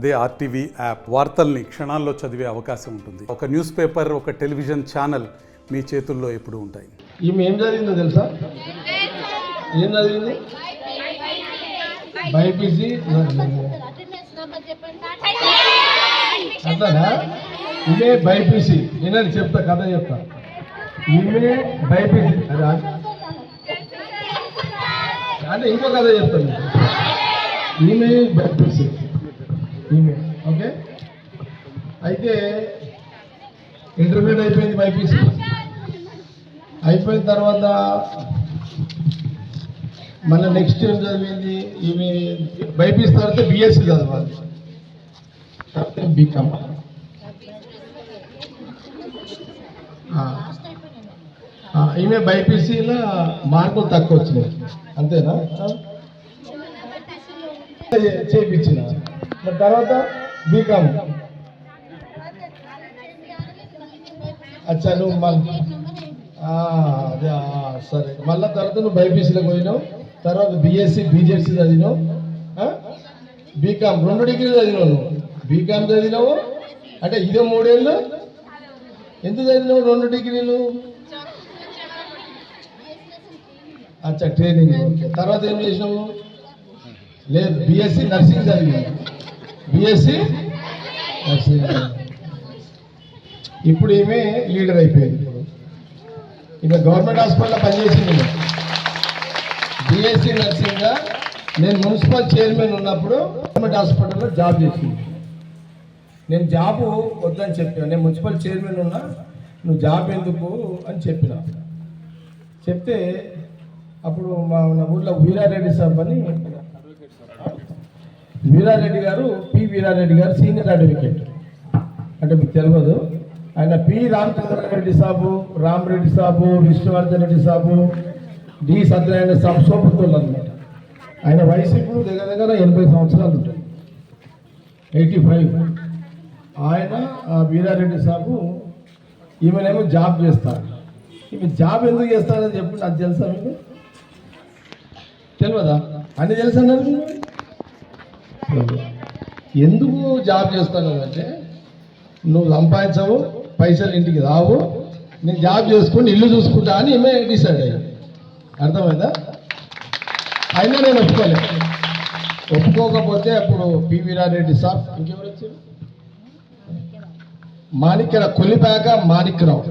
అదే RTV app వార్తల్ని క్షణాల్లో చదివే అవకాశం ఉంటుంది. ఒక న్యూస్ పేపర్ ఒక టెలివిజన్ ఛానల్ మీ చేతుల్లో ఎప్పుడు ఉంటాయి. ఈమె ఏం జరిగిందో తెలుసా? ఏం జరిగింది బైపీసీ అట్లానా ఈమె బైపీసీ. నేనని చెప్తా కథ చెప్తా. ఈమె బైపీసీ. అంటే ఇంకో కథ చెప్తాను. ఈమె బైపీసీ. ఈమె ఓకే అయితే ఇంటర్మీడియట్ అయిపోయింది బైపీసీ అయిపోయిన తర్వాత మళ్ళీ నెక్స్ట్ ఏం చదివింది ఈమె బైపీసీ తర్వాత బిఎస్సీ చదవాలి. తర్వాత బీకామ్ ఈమె బైపీసీలో మార్కులు తక్కువ వచ్చినాయి. అంతేనా? చేయించిన తర్వాత బీకామ్ అచ్చా నువ్వు మళ్ళీ అదే సరే. మళ్ళా తర్వాత నువ్వు బైపీసీలోకి పోయినావు. తర్వాత బీఎస్సీ బీజెడ్సీ చదివినావు. బీకామ్ రెండు డిగ్రీలు చదివినావు నువ్వు. బీకామ్ చదివినావు. అంటే ఇదే మూడేళ్ళు. ఎంత చదివినావు రెండు డిగ్రీలు? అచ్చా ట్రైనింగ్ ఓకే. తర్వాత ఏం చేసినావు? లేదు బీఎస్సీ నర్సింగ్ చదివినావు. బిఎస్సి నర్సింగ్ ఇప్పుడు ఈమె లీడర్ అయిపోయింది. ఇప్పుడు ఇక గవర్నమెంట్ హాస్పిటల్లో పనిచేసింది బిఎస్సి నర్సింగ్గా నేను మున్సిపల్ చైర్మన్ ఉన్నప్పుడు గవర్నమెంట్ హాస్పిటల్లో జాబ్ చేసింది. నేను జాబు వద్దని చెప్పాను. నేను మున్సిపల్ చైర్మన్ ఉన్నా నువ్వు జాబ్ ఎందుకు అని చెప్పిన. చెప్తే అప్పుడు మా ఊళ్ళో వీరారెడ్డి సాబ్ అని వీరారెడ్డి గారు పి వీరారెడ్డి గారు సీనియర్ అడ్వకేట్. అంటే మీకు తెలియదు ఆయన పి రామచంద్రారెడ్డి సాబు రామరెడ్డి సాబు విష్ణువర్ధన్ రెడ్డి సాబు డి సత్యనారాయణ సాబు సోపుతోళ్ళు అనమాట ఆయన వయసు ఇప్పుడు దగ్గర దగ్గర ఎనభై సంవత్సరాలు ఉంటుంది ఎయిటీ ఫైవ్. ఆయన వీరారెడ్డి సాబు ఈమెనేమో జాబ్ చేస్తారు. ఈమె జాబ్ ఎందుకు చేస్తారని చెప్పి నాకు తెలుసా మీకు? తెలియదా అన్నీ తెలుసా అన్నారు ఎందుకు జాబ్ చేస్తాను అంటే నువ్వు సంపాదించవు పైసలు ఇంటికి రావు నేను జాబ్ చేసుకుని ఇల్లు చూసుకుంటా అని ఈమె డిసైడ్ అయ్యాను అర్థమైందా? అయినా నేను ఒప్పుకోలేదు ఒప్పుకోకపోతే అప్పుడు పివి రారెడ్డి సార్ ఇంకెవరు వచ్చారు? మాణిక్యర కొల్లిపాక మాణిక్యరావు.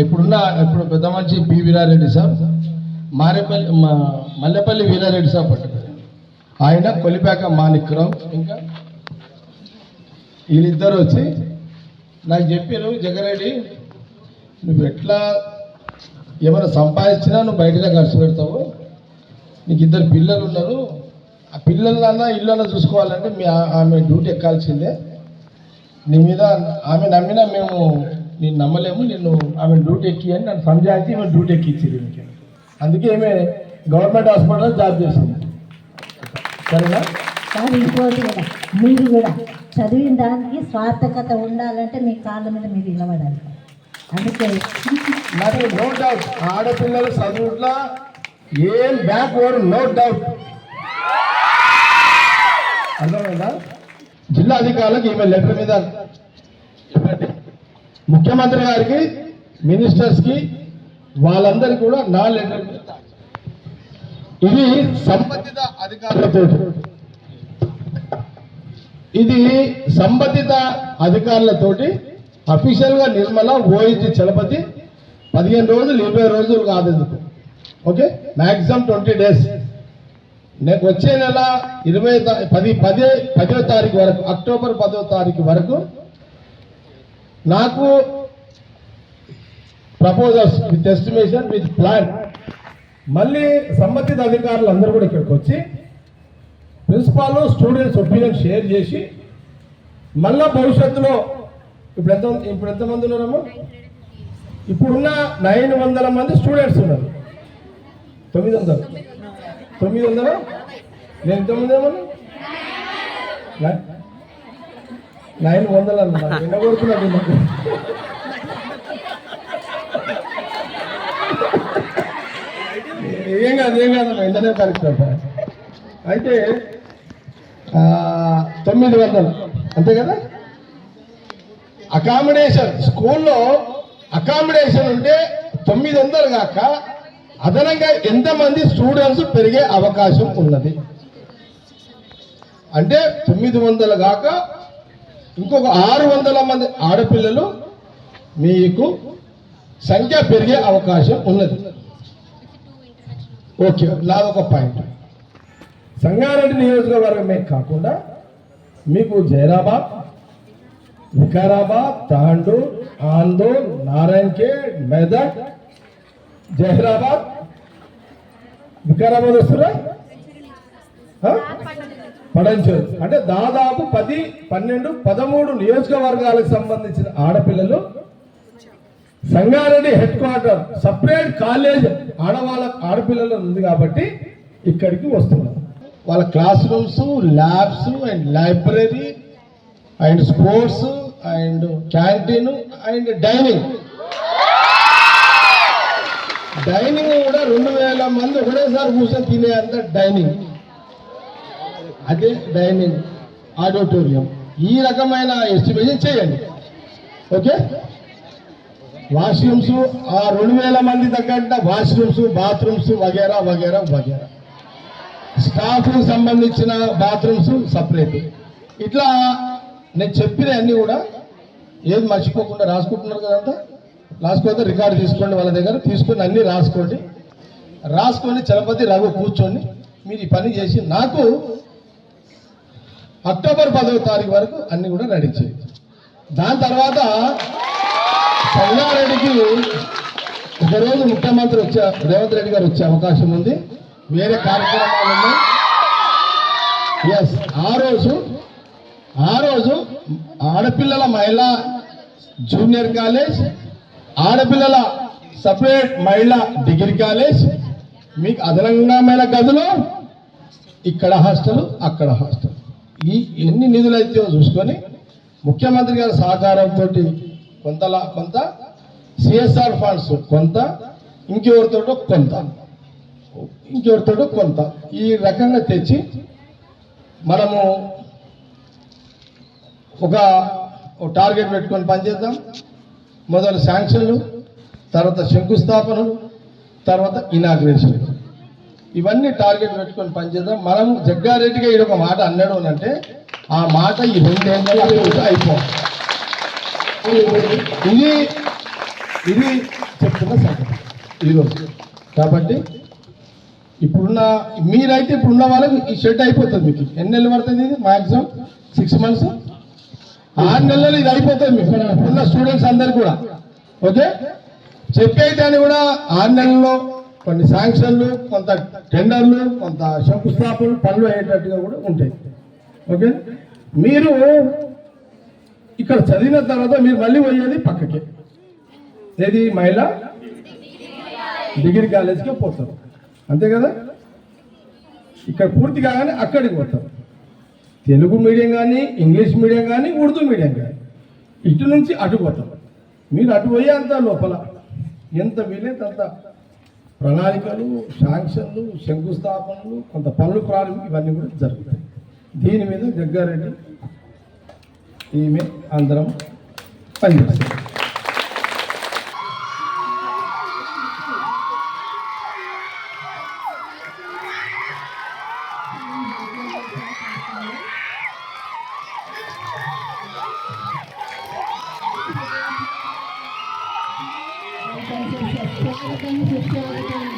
ఇప్పుడున్న ఇప్పుడు పెద్ద మనిషి పి వీరారెడ్డి సార్. మారేపల్లి మా- మల్లెపల్లి వీరారెడ్డి సార్ పట్టుకున్నారు. ఆయన కొలిపాక మాణిక్యరావు. ఇంకా వీళ్ళిద్దరు వచ్చి నాకు చెప్పారు జగరెడ్డి నువ్వు ఎట్లా ఏమైనా సంపాదించినా నువ్వు బయటగా ఖర్చు పెడతావు. నీకు ఇద్దరు పిల్లలు ఉన్నారు. ఆ పిల్లలన్నా ఇళ్ళన్నా చూసుకోవాలంటే మీ ఆమె డ్యూటీ ఎక్కాల్సిందే. నీ మీద ఆమె నమ్మినా మేము నేను నమ్మలేము. నేను ఆమె డ్యూటీ ఎక్కి అని నన్ను సంజాయించి ఆమె డ్యూటీ ఎక్కించింది. అందుకే ఈమె గవర్నమెంట్ హాస్పిటల్లో జాబ్ చేసింది. సరేనా కానీ ఇంకోటి కూడా మీరు కూడా చదివిన దానికి స్వార్థకత ఉండాలంటే మీ కాళ్ళ మీద మీరు నిలబడాలి. అందుకే నాకు నో డౌట్ ఆడపిల్లలు చదువుట్లా ఏం బ్యాక్ వర్డ్ నో డౌట్ అర్థమైందా జిల్లా అధికారులకు ఈమె లెటర్ మీద. ముఖ్యమంత్రి గారికి మినిస్టర్స్కి వాళ్ళందరికీ కూడా నా లెటర్ మీద ఇది సంబంధిత అధికారులతో. ఇది సంబంధిత అధికారులతోటి అఫీషియల్గా నిర్మల ఓఎస్డి చలపతి పదిహేను రోజులు ఇరవై రోజులు కాదు ఎందుకు ఓకే? Maximum twenty days. నేను వచ్చే నెల ఇరవై పది పదే పదో తారీఖు వరకు అక్టోబర్ పదో తారీఖు వరకు నాకు proposals with estimation with plan మళ్ళీ సంబంధిత అధికారులు అందరూ కూడా ఇక్కడికి వచ్చి ప్రిన్సిపాల్ స్టూడెంట్స్ ఒపీనియన్ షేర్ చేసి మళ్ళా భవిష్యత్తులో ఇప్పుడు ఎంత ఇప్పుడు ఎంతమంది ఉన్నారమ్మా? ఇప్పుడున్న నైన్ వందల మంది స్టూడెంట్స్ ఉన్నారు. తొమ్మిది వందలు. తొమ్మిది వందలు? నేను ఎంతమంది ఏమన్నా నైన్ వందలు అన్నా ఎండగొడుతున్నాడు నాకు ఏం కాదు ఏం కాదు వెంటనే పరిస్థితి అయితే తొమ్మిది వందలు. అంతే కదా? అకామిడేషన్ స్కూల్లో అకామిడేషన్ ఉంటే తొమ్మిది వందలు కాక అదనంగా ఎంతమంది స్టూడెంట్స్ పెరిగే అవకాశం ఉన్నది. అంటే తొమ్మిది వందలు కాక ఇంకొక ఆరు వందల మంది ఆడపిల్లలు మీకు సంఖ్య పెరిగే అవకాశం ఉన్నది. ఓకే నాదొక పాయింట్. సంగారెడ్డి నియోజకవర్గమే కాకుండా మీకు జైరాబాద్ వికారాబాద్ తాండూర్ ఆందోళ్ నారాయణఖేడ్ మెదక్ జహీరాబాద్ వికారాబాద్ వస్తురా ఆ? పడంచేరు. అంటే దాదాపు పది పన్నెండు పదమూడు నియోజకవర్గాలకు సంబంధించిన ఆడపిల్లలు Sangareddy head quarter separate college ఆడవాళ్ళ ఆడపిల్లలు ఉంది కాబట్టి ఇక్కడికి వస్తున్నారు వాళ్ళ class rooms labs and library and sports and canteen and dining. Dining కూడా రెండు వేల మంది ఒకటేసారి కూర్చొని తినే అంత డైనింగ్. అదే డైనింగ్ ఆడిటోరియం. ఈ రకమైన ఎస్టిమేషన్ చేయండి. ఓకే? వాష్రూమ్స్ ఆ రెండు వేల మంది తగ్గట్ట వాష్రూమ్స్ బాత్రూమ్స్ వగేరా వగేరా వగేరా. స్టాఫ్ సంబంధించిన బాత్రూమ్స్ సపరేట్. ఇట్లా నేను చెప్పిన అన్నీ కూడా ఏది మర్చిపోకుండా రాసుకుంటున్నారు కదంతా రాసుకోతే రికార్డు తీసుకోండి వాళ్ళ దగ్గర. తీసుకొని అన్నీ రాసుకోండి. రాసుకొని చలపతి రఘు కూర్చొని మీరు ఈ పని చేసి నాకు అక్టోబర్ పదవ తారీఖు వరకు అన్నీ కూడా రెడీ దాని తర్వాత సంగారెడ్డికి ఒకరోజు ముఖ్యమంత్రి వచ్చే రేవంత్ రెడ్డి గారు వచ్చే అవకాశం ఉంది. వేరే కార్యక్రమాలు ఉన్నాయి. ఎస్ ఆ రోజు ఆ రోజు ఆడపిల్లల మహిళా జూనియర్ కాలేజ్ ఆడపిల్లల సపరేట్ మహిళా డిగ్రీ కాలేజ్ మీకు అదనంగామైన గదులు ఇక్కడ హాస్టల్ అక్కడ హాస్టల్. ఈ ఎన్ని నిధులు అయితే చూసుకొని ముఖ్యమంత్రి గారి సహకారంతో కొంతలా కొంత సిఎస్ఆర్ ఫండ్స్ కొంత ఇంకెవరితోటో కొంత. ఇంకెవరితోటో కొంత. ఈ రకంగా తెచ్చి మనము ఒక ఒక టార్గెట్ పెట్టుకొని పనిచేద్దాం. మొదలు శాంక్షన్లు తర్వాత శంకుస్థాపనలు తర్వాత ఇనాగ్రేషన్ ఇవన్నీ టార్గెట్ పెట్టుకొని పనిచేద్దాం. మనం జగ్గారెడ్డిగా ఈడొక ఒక మాట అన్నాడు అంటే ఆ మాట ఈ రెండేళ్ళు అయిపోవాలి. ఇది ఇది చెప్తున్న సంగతి. ఈరోజు కాబట్టి ఇప్పుడున్న మీరైతే ఇప్పుడున్న వాళ్ళకి ఈ షెడ్ అయిపోతుంది మీకు. ఎన్ని నెలలు పడుతుంది ఇది? Maximum six months? ఆరు నెలలు ఇది అయిపోతుంది మీకు. ఉన్న స్టూడెంట్స్ అందరు కూడా. ఓకే? చెప్పేదాన్ని కూడా ఆరు నెలల్లో కొన్ని శాంక్షన్లు కొంత టెండర్లు కొంత శంకుస్థాపనలు పనులు అయ్యేటట్టుగా కూడా ఉంటాయి. ఓకే? మీరు ఇక్కడ చదివిన తర్వాత మీరు మళ్ళీ పోయేది పక్కకి. ఏది మహిళ? డిగ్రీ కాలేజ్కే పోతారు. అంతే కదా? ఇక్కడ పూర్తి కాగానే అక్కడికి పోతారు. తెలుగు మీడియం కానీ ఇంగ్లీష్ మీడియం కానీ ఉర్దూ మీడియం కానీ. ఇటు నుంచి అటు పోతారు. మీరు అటు పోయే అంత లోపల ఎంత వీలైతే అంత ప్రణాళికలు శాంక్షన్లు శంకుస్థాపనలు కొంత పనులు ప్రారంభం ఇవన్నీ కూడా జరుగుతాయి. దీని మీద జగ్గారెడ్డి ఈమె అందరం పనిచేస్తాం తెలుగులో